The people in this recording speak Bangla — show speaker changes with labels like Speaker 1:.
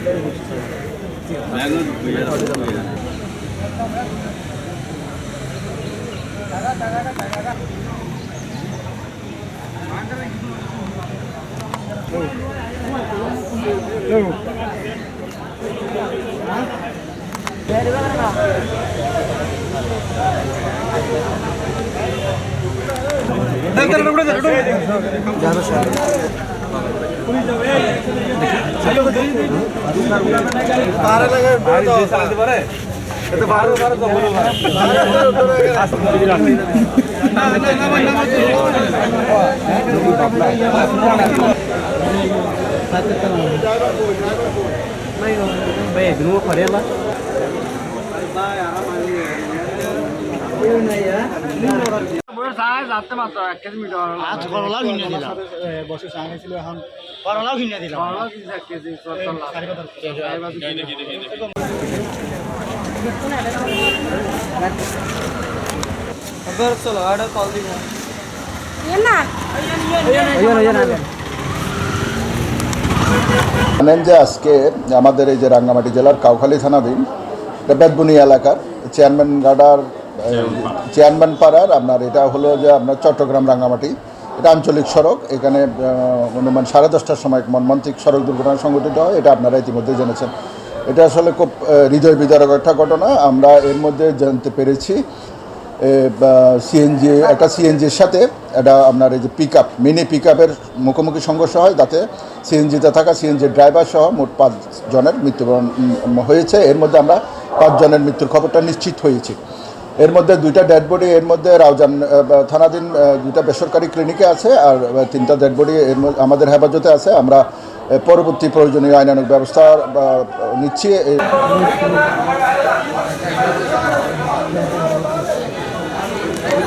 Speaker 1: দিতে पड़ेगा नहीं আসতে পারে বেগুন
Speaker 2: আজ করলাও কিনে দিলাম।
Speaker 3: বসে চাইছিল এখন
Speaker 2: করলাও কিনে দিলাম
Speaker 4: জানেন যে আজকে আমাদের এই যে রাঙ্গামাটি জেলার কাউখালী থানাধীন বেদবুনি এলাকার চেয়ারম্যান গার্ডার চেয়ারম্যান পাড়ার, আপনার এটা হলো যে আপনার চট্টগ্রাম রাঙ্গামাটি, এটা আঞ্চলিক সড়ক, এখানে অনুমান সাড়ে দশটার সময় মর্মান্তিক সড়ক দুর্ঘটনা সংঘটিত হয়, এটা আপনারা ইতিমধ্যে জেনেছেন। এটা আসলে খুব হৃদয় বিদারক একটা ঘটনা। আমরা এর মধ্যে জানতে পেরেছি সিএনজি একটা সিএনজির সাথে, এটা আপনার এই যে পিক আপ মিনি পিক আপের মুখোমুখি সংঘর্ষ হয়, তাতে সিএনজিতে থাকা সিএনজির ড্রাইভার সহ মোট পাঁচ জনের মৃত্যুবরণ হয়েছে। এর মধ্যে আমরা পাঁচজনের মৃত্যুর খবরটা নিশ্চিত হয়েছি। এর মধ্যে দুইটা ডেড বডি এর মধ্যে রাউজান থানাধীন দুইটা বেসরকারি ক্লিনিকে আছে, আর তিনটা ডেড বডি এর আমাদের হেফাজতে আছে। আমরা পরবর্তী প্রয়োজনীয় আইনানুক ব্যবস্থা নিচ্ছি।